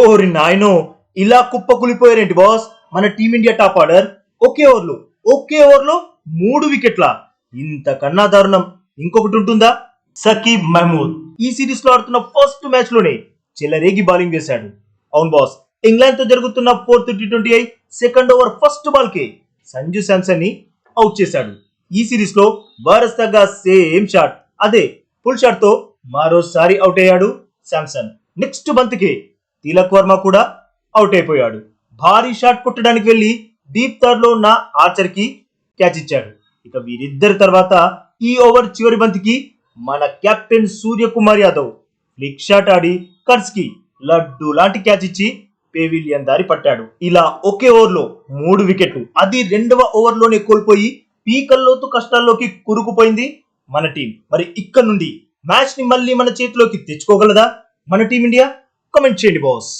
ఓరి నాయనో ఇలా కుప్పకులిపోయారేంటి బాస్? మన టీమిండియా టాప్ ఆర్డర్. ఒకే ఓవర్లో ఒకే ఓవర్లో మూడు వికెట్ల? ఇంతకన్నా దారుణం. ఇంకొకటి ఉంటుందా? సకీబ్ మహమూద్. ఈ సిరీస్లో ఆడుతున్న ఫస్ట్ మ్యాచ్లోనే చిల్లరేగి బౌలింగ్ వేశాడు. అవును బాస్ ఇంగ్లాండ్తో జరుగుతున్న fourth T twenty I second over first ball కే సంజు శాంసన్ని అవుట్ చేశాడు. ఈ సిరీస్లో వారసగా సేమ్ షాట్. అదే ఫుల్ షాట్తో మరోసారి అవుట్ అయ్యాడు శాంసన్. నెక్స్ట్ మంత్ కే తిలక్ వర్మ కూడా అవుట్ అయిపోయాడు. భారీ షాట్ కొట్టడానికి వెళ్ళి డీప్ థర్డ్లో ఉన్న ఆర్చర్కి క్యాచ్ ఇచ్చాడు. ఇక వీరిద్దరి తర్వాత ఈ ఓవర్ చివరి బంతికి మన captain Suryakumar Yadav flick shot ఆడి కర్స్కి లడ్డు లాంటి క్యాచ్ ఇచ్చి పేవిలియన్ దారి పట్టాడు. ఇలా ఒకే ఓవర్లో మూడు వికెట్లు. అది రెండవ ఓవర్లోనే కోల్పోయి పీకల్లోతు కష్టాల్లోకి కురుకుపోయింది మన టీం. మరి ఇక్కడ నుండి మ్యాచ్ని మళ్ళీ మన చేతిలోకి తెచ్చుకోగలదా మన టీం ఇండియా? కమెంట్ చేయండి బాస్